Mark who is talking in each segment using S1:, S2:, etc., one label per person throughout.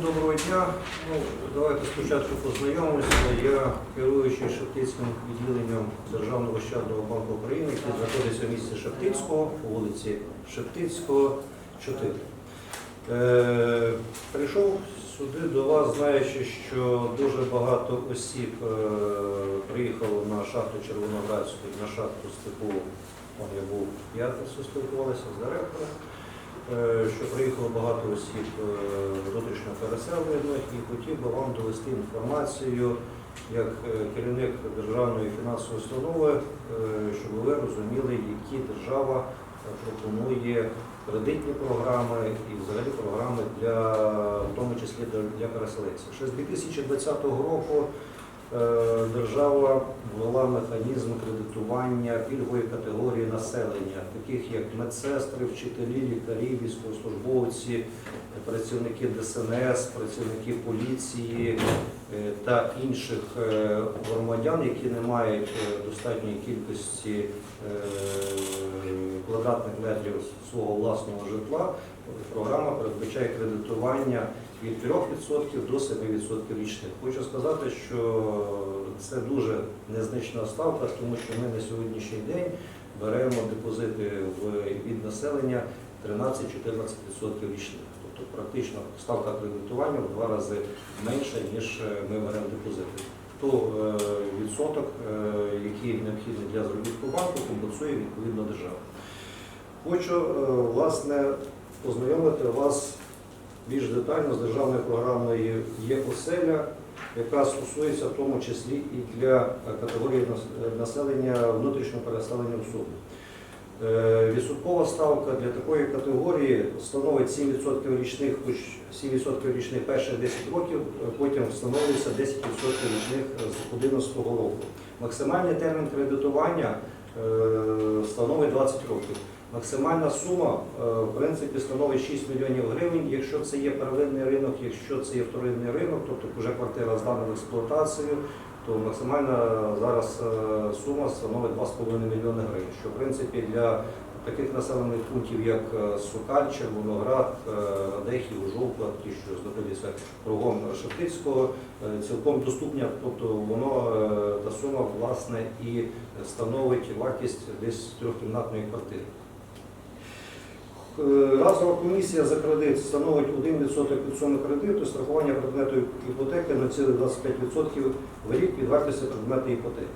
S1: доброго дня. Ну, давайте спочатку познайомимося. Я керуючий Шептицьким відділенням Державного ощадного банку України, який знаходиться в місті Шептицького, по вулиці Шептицького, 4. Е, прийшов сюди до вас, знаючи, що дуже багато осіб е, приїхало на шахту Червоноградську, на шахту Степову. Вон я був п'ятницю, спілкувалися з директором. Е, що приїхало багато осіб е, внутрішньо переселених і хотів би вам довести інформацію як е, керівник державної фінансової установи, щоб ви розуміли, які держава пропонує кредитні програми і взагалі програми для, в тому числі для, переселенців. Ще з 2020 року держава ввела механізм кредитування пільгової категорії населення, таких як медсестри, вчителі, лікарі, військовослужбовці, працівники ДСНС, працівники поліції е, та інших е, громадян, які не мають е, достатньої кількості е, квадратних метрів свого власного житла. Програма передбачає кредитування від 3% до 7% річних. Хочу сказати, що це дуже незначна ставка, тому що ми на сьогоднішній день беремо депозити від населення 13-14% річних. Тобто практично ставка кредитування в два рази менша, ніж е, ми беремо депозити. То е, відсоток, е, який необхідний для заробітку банку, компенсує відповідно держава. Хочу власне познайомити вас більш детально з державною програмою є оселя, яка стосується в тому числі і для е, категорії населення внутрішньо переселення особи. Е, Відсоткова ставка для такої категорії становить 7% річних, хоч 7% річних перших 10 років, е, потім встановлюється 10% річних з 2011 року. Максимальний термін кредитування е, становить 20 років. Максимальна сума е, в принципі становить 6 мільйонів гривень. Якщо це є первинний ринок, якщо це є вторинний ринок, тобто вже квартира здана в експлуатацію, то максимальна зараз е, сума становить 2,5 мільйони гривень, що в принципі для таких населених пунктів, як е, Сокаль, Червоноград, Радехів, Жовква, ті, що знаходяться кругом Шептицького, цілком доступні, тобто воно та сума власне і становить вартість десь трьохкімнатної квартири. Е, Разова комісія за кредит становить 1% від суми кредиту, страхування предмету іпотеки на цілих 25% в рік від вартості предмету іпотеки.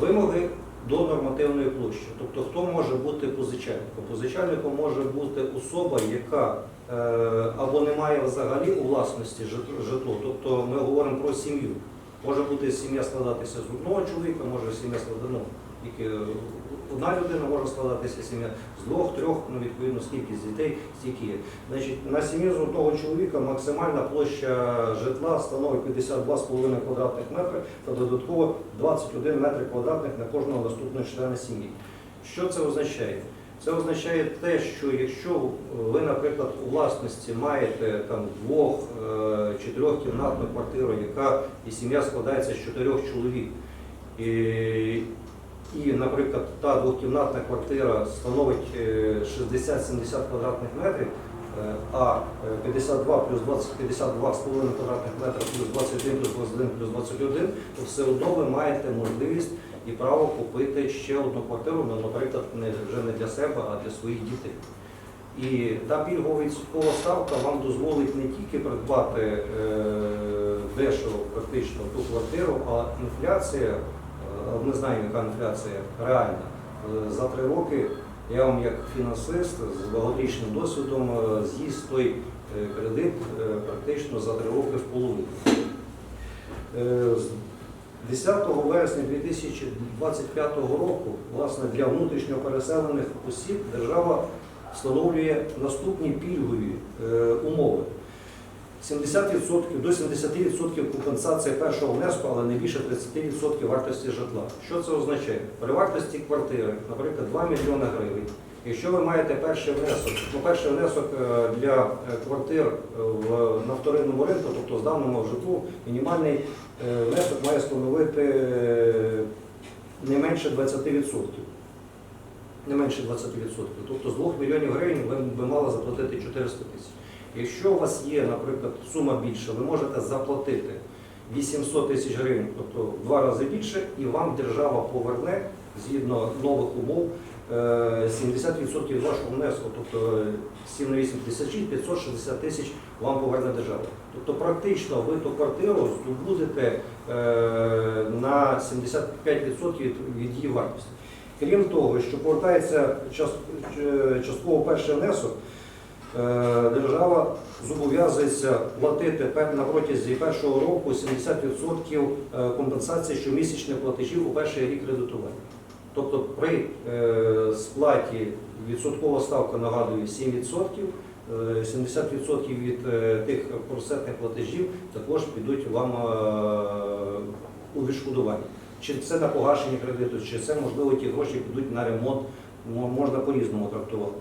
S1: Вимоги до нормативної площі. Тобто, хто може бути позичальником? Позичальником може бути особа, яка е, або не має взагалі у власності житло, тобто ми говоримо про сім'ю. Може бути сім'я складатися з одного чоловіка, може сім'я складати, ну, одна людина може складатися сім'я з двох, трьох, ну відповідно скільки з дітей, стільки є. Значить, на сім'ю з одного чоловіка максимальна площа житла становить 52,5 квадратних метри та додатково 21 метр квадратних на кожного наступного члена сім'ї. Що це означає? Це означає те, що якщо ви, наприклад, у власності маєте там двох е, чи трьохкімнатну квартиру, яка і сім'я складається з чотирьох чоловік, і, і, наприклад, та двохкімнатна квартира становить е, 60-70 квадратних метрів, е, а е, 52 плюс 20, 52,5 квадратних метрів плюс 21 плюс 21 плюс 21, то все одно ви маєте можливість і право купити ще одну квартиру, ну, наприклад, не вже не для себе, а для своїх дітей. І та пільгова відсоткова ставка вам дозволить не тільки придбати е, дешево практично ту квартиру, а інфляція, е, ми знаємо, яка інфляція реальна. Е, За три роки я вам як фінансист з багаторічним досвідом е, з'їсть той е, кредит практично за три роки в половину. Е, з 10 вересня 2025 року власне, для внутрішньо переселених осіб держава встановлює наступні пільгові умови. 70% до 70% компенсація першого внеску, але не більше 30% вартості житла. Що це означає? При вартості квартири, наприклад, 2 мільйони гривень. Якщо ви маєте перший внесок, ну перший внесок е, для е, квартир е, на вторинному ринку, тобто з даному житлу, мінімальний внесок має становити не менше 20%. Не менше 20%. Тобто з 2 мільйонів гривень ви б мали заплатити 400 тисяч. Якщо у вас є, наприклад, сума більша, ви можете заплатити 800 тисяч гривень, тобто в два рази більше, і вам держава поверне згідно нових умов е, 70% вашого внеску, тобто 7 на 8 56, 560 тисяч вам поверне держава. Тобто практично ви ту квартиру здобудете е, на 75% від, її вартості. Крім того, що повертається час- е, частково перший внесок, е, держава зобов'язується платити на протязі першого року 70% е, компенсації щомісячних платежів у перший рік кредитування. Тобто при е, сплаті відсоткова ставка нагадую 7%, е, 70% від е, тих процентних платежів також підуть вам е, у відшкодування. Чи це на погашення кредиту, чи це можливо ті гроші підуть на ремонт, можна по-різному трактувати.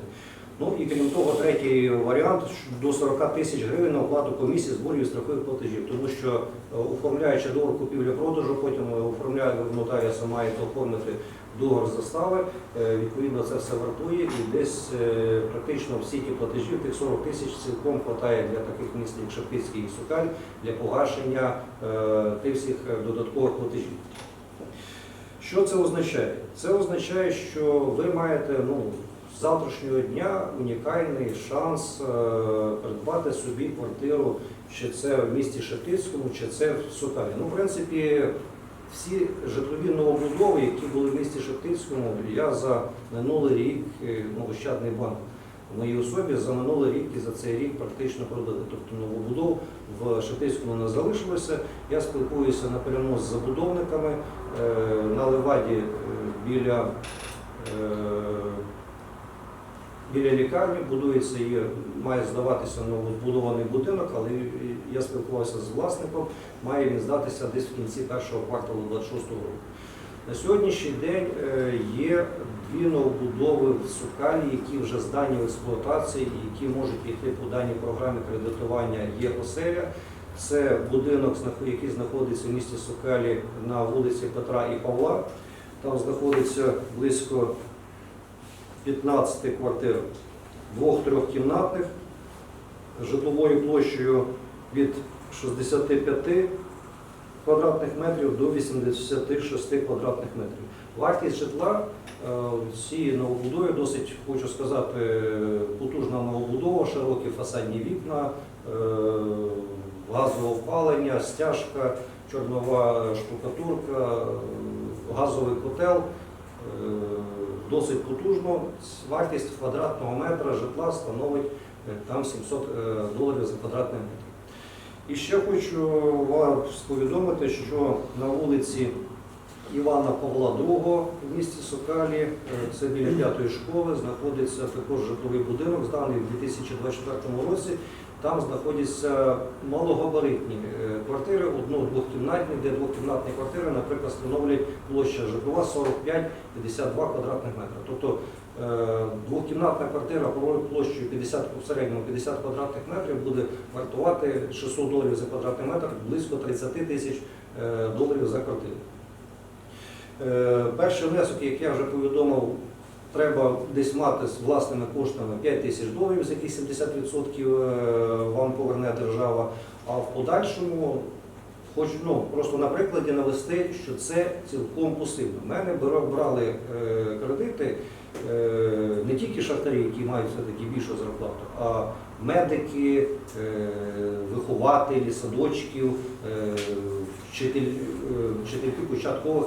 S1: Ну і крім того, третій варіант до 40 тисяч гривень на оплату комісії зборів і страхових платежів, тому що е, оформляючи договор купівлі-продажу, потім е, оформляє нотаріуса маєте оформити договор застави, е, відповідно це все вартує і десь практично всі ті платежі, тих 40 тисяч цілком вистачає для таких міст, як Шептицький і Сукаль, для погашення тих всіх додаткових платежів. Що це означає? Це означає, що ви маєте ну, завтрашнього дня унікальний шанс е, придбати собі квартиру, чи це в місті Шептицькому, чи це в Сокалі. Ну, в принципі, всі житлові новобудови, які були в місті Шептицькому, я за минулий рік, е, ну, Ощадний банк в моїй особі за минулий рік і за цей рік практично продали. Тобто новобудов в Шептицькому не залишилося. Я спілкуюся напряму з забудовниками е, на Леваді біля. Біля лікарні будується і має здаватися новозбудований будинок, але я спілкувався з власником, має він здатися десь в кінці першого кварталу 26 року. На сьогоднішній день е, є дві новобудови в Сукалі, які вже здані в експлуатації які можуть піти по даній програмі кредитування є оселя. Це будинок, який знаходиться в місті Сукалі на вулиці Петра і Павла. Там знаходиться близько 15 квартир, двох-трьохкімнатних, житловою площею від 65 квадратних метрів до 86 квадратних метрів. Вартість житла е, в цій новобудові досить, хочу сказати, е, потужна новобудова, широкі фасадні вікна, е, газове опалення, стяжка, чорнова штукатурка, е, газовий котел. Досить потужно. Вартість квадратного метра житла становить е, там 700 е, доларів за квадратний метр. І ще хочу вам повідомити, що на вулиці Івана Павла II в місті Сокалі, е, це біля п'ятої школи, знаходиться також житловий будинок, зданий в 2024 році. Там знаходяться малогабаритні е, квартири, одно-двохкімнатні, де двохкімнатні квартири, наприклад, становлять площа житлова 45-52 квадратних метри. Тобто е, двохкімнатна квартира площею 50, в середньому 50 квадратних метрів буде вартувати 600 доларів за квадратний метр, близько 30 тисяч е, доларів за квартиру. Перший внесок, як я вже повідомив, треба десь мати з власними коштами 5 тисяч доларів, з яких 70% е, вам поверне держава. А в подальшому хочу ну, просто на прикладі навести, що це цілком посильно. Мене брали е, кредити е, не тільки шахтарі, які мають все-таки більшу зарплату, а медики, вихователі, садочків, вчитель, вчительки початкових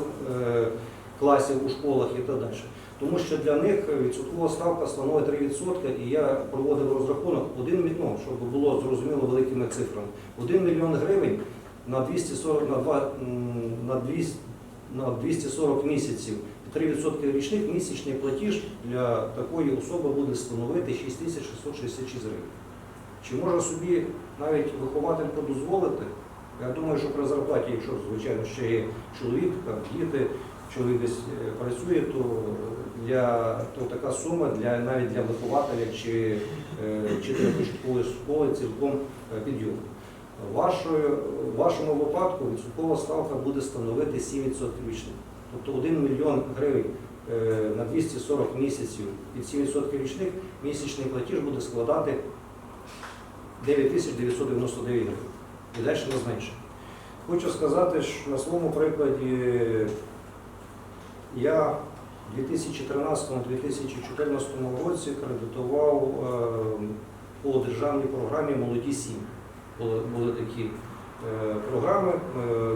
S1: класів у школах і так далі. Тому що для них відсоткова ставка становить 3%, і я проводив розрахунок 1 мільйон, щоб було зрозуміло великими цифрами. 1 мільйон гривень на 240 на 2, на 200, на 240 місяців. 3% річних місячний платіж для такої особи буде становити 6666 гривень. Чи може собі навіть вихователька дозволити? Я думаю, що при зарплаті, якщо, звичайно, ще є чоловік, там, діти, чоловік десь е, працює, то, для, то така сума для, навіть для вихователя чи е, початкової школи цілком е. Вашою, в вашому випадку відсоткова ставка буде становити 7% річних. Тобто 1 мільйон гривень е, на 240 місяців від 7% річних місячний платіж буде складати 9999 гривень. І далі не зменшить. Хочу сказати, що на своєму прикладі я в 2013-2014 році кредитував е, по державній програмі Молоді сім'ї. Були, були такі е, програми,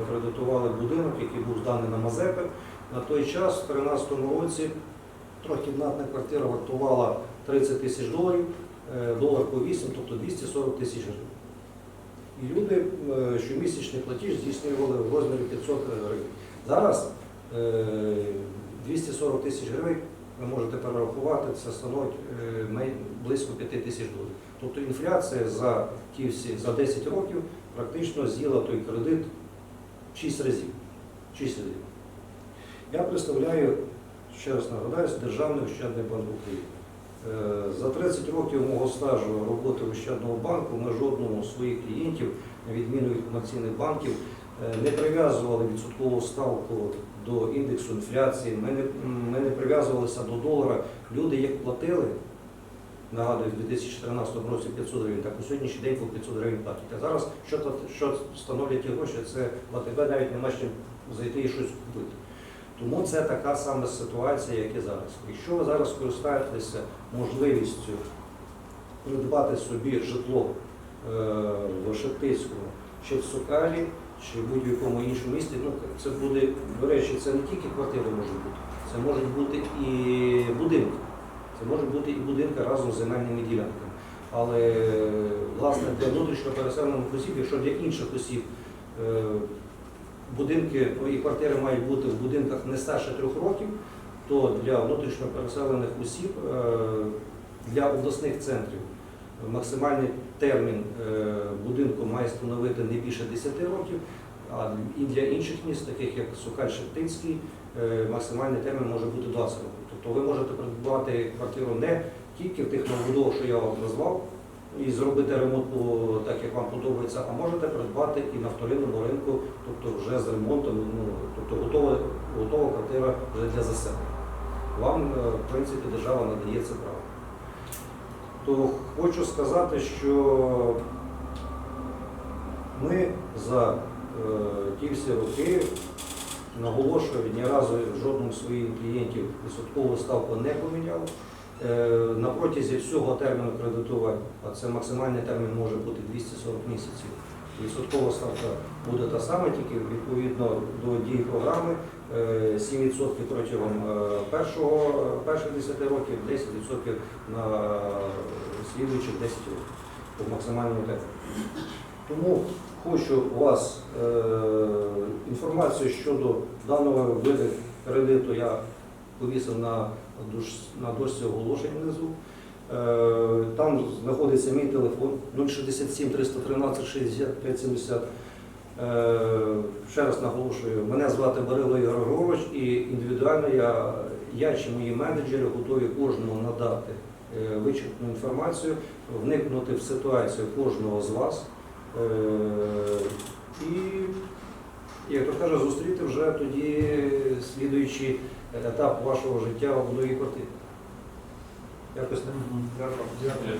S1: кредитували будинок, який був зданий на Мазепи. На той час, в 2013 році, трьохкімнатна квартира вартувала 30 тисяч доларів, е, долар по 8, тобто 240 тисяч гривень. І люди е, щомісячний платіж здійснювали в розмірі 500 гривень. Зараз е, 240 тисяч гривень ви можете перерахувати, це становить е, близько 5 тисяч доларів. Тобто інфляція за всі за 10 років практично з'їла той кредит 6 разів. 6 разів. Я представляю, ще раз нагадаюсь, Державний ощадний банк України. Е, За 30 років мого стажу роботи Ощадного банку ми жодному з своїх клієнтів, на відміну від комерційних банків, е, не прив'язували відсоткову ставку до індексу інфляції, ми не, ми не прив'язувалися до долара. Люди як платили, нагадую, в 2014 році 500 гривень, так у сьогоднішній день по 500 гривень платять. А зараз що, що становлять ті гроші, це в АТБ навіть нема чим зайти і щось купити. Тому це така сама ситуація, як і зараз. Якщо ви зараз користаєтеся можливістю придбати собі житло е, в Шептицькому чи в Сокалі, чи в будь-якому іншому місті, ну це буде, до речі, це не тільки квартири можуть бути, це можуть бути і будинки. Це можуть бути і будинки разом з земельними ділянками. Але власне для внутрішньо переселених осіб, якщо для інших осіб е, будинки і квартири мають бути в будинках не старше трьох років, то для внутрішньо переселених осіб е, для обласних центрів максимальний термін е, будинку має становити не більше 10 років, а і для інших міст, таких як Сокаль Шептицький, е, максимальний термін може бути 20 років. Тобто ви можете придбати квартиру не тільки в тих новобудовах, що я вам назвав, і зробити ремонт так, як вам подобається, а можете придбати і на вторинному ринку, тобто вже з ремонтом, ну, тобто готова, готова квартира вже для заселення. Вам, е, в принципі, держава надає це право. То хочу сказати, що ми за е, ті всі роки наголошую, ні разу жодному з своїх клієнтів відсоткову ставку не поміняв. Е, На протязі всього терміну кредитування, а це максимальний термін може бути 240 місяців. Відсоткова ставка буде та сама, тільки відповідно до дії програми е, 7% протягом е, першого, перших 10 років, 10% на слідуючих 10 років по максимальному терміну. Тому хочу у вас е, інформацію щодо даного виду кредиту я повісив на, на дошці оголошень внизу. Е, Там знаходиться мій телефон 067 313 65 70. Е, Ще раз наголошую, мене звати Барило Ігор Григорович і індивідуально я, я чи мої менеджери готові кожному надати е, вичерпну інформацію, вникнути в ситуацію кожного з вас. Е, І, як то каже, зустріти вже тоді слідуючий етап вашого життя в новій квартирі. Якось не
S2: Дякую.